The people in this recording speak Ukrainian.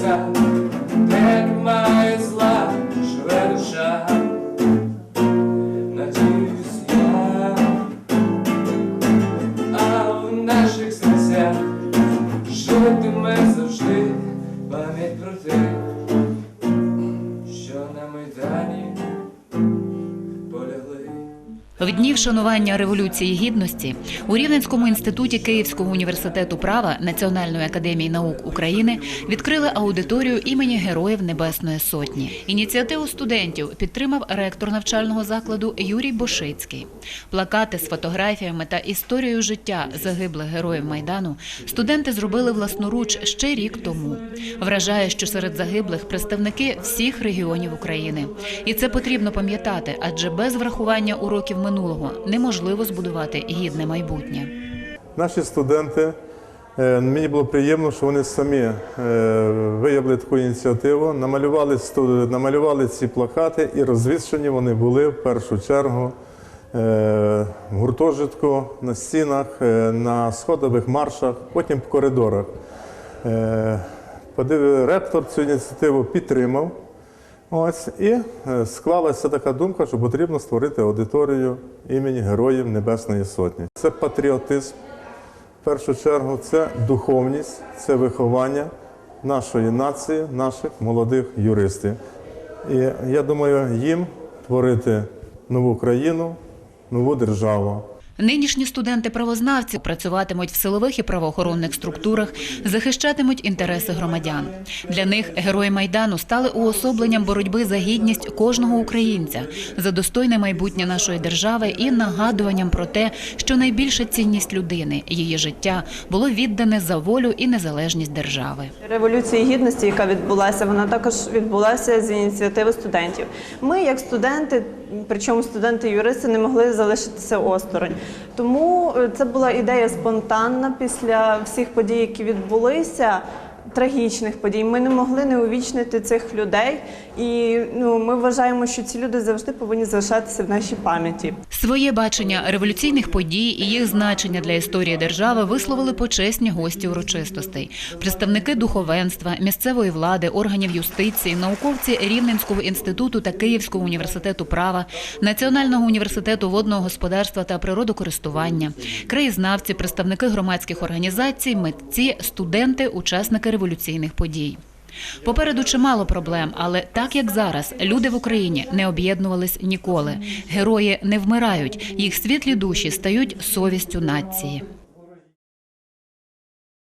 небеса, де має зла, живе душа. Надіюсь я, а в наших серцях житиме завжди пам'ять про тих, В дні вшанування революції гідності у Рівненському інституті Київського університету права Національної академії наук України відкрили аудиторію імені Героїв Небесної Сотні. Ініціативу студентів підтримав ректор навчального закладу Юрій Бошицький. Плакати з фотографіями та історією життя загиблих героїв майдану студенти зробили власноруч ще рік тому. Вражає, що серед загиблих представники всіх регіонів України, і це потрібно пам'ятати, адже без врахування уроків минулого неможливо збудувати гідне майбутнє. Наші студенти, е, мені було приємно, що вони самі е, виявили таку ініціативу, намалювали, намалювали ці плакати і розвішені вони були в першу чергу е, в гуртожитку, на стінах, на сходових маршах, потім в коридорах. Ректор цю ініціативу підтримав. Ось і е, склалася така думка, що потрібно створити аудиторію імені Героїв Небесної Сотні. Це патріотизм, в першу чергу, це духовність, це виховання нашої нації, наших молодих юристів. І я думаю, їм творити нову країну, нову державу. Нинішні студенти-правознавці працюватимуть в силових і правоохоронних структурах, захищатимуть інтереси громадян. Для них герої майдану стали уособленням боротьби за гідність кожного українця, за достойне майбутнє нашої держави і нагадуванням про те, що найбільша цінність людини, її життя, було віддане за волю і незалежність держави. Революції гідності, яка відбулася, вона також відбулася з ініціативи студентів. Ми, як студенти, причому студенти-юристи, не могли залишитися осторонь. Тому е, це була ідея спонтанна після всіх подій, які відбулися. Трагічних подій. Ми не могли не увічнити цих людей, і ну ми вважаємо, що ці люди завжди повинні залишатися в нашій пам'яті. Своє бачення революційних подій і їх значення для історії держави висловили почесні гості урочистостей, представники духовенства, місцевої влади, органів юстиції, науковці Рівненського інституту та Київського університету права, Національного університету водного господарства та природокористування, краєзнавці, представники громадських організацій, митці, студенти, учасники революційних подій. Попереду чимало проблем, але так як зараз люди в Україні не об'єднувались ніколи. Герої не вмирають, їх світлі душі стають совістю нації.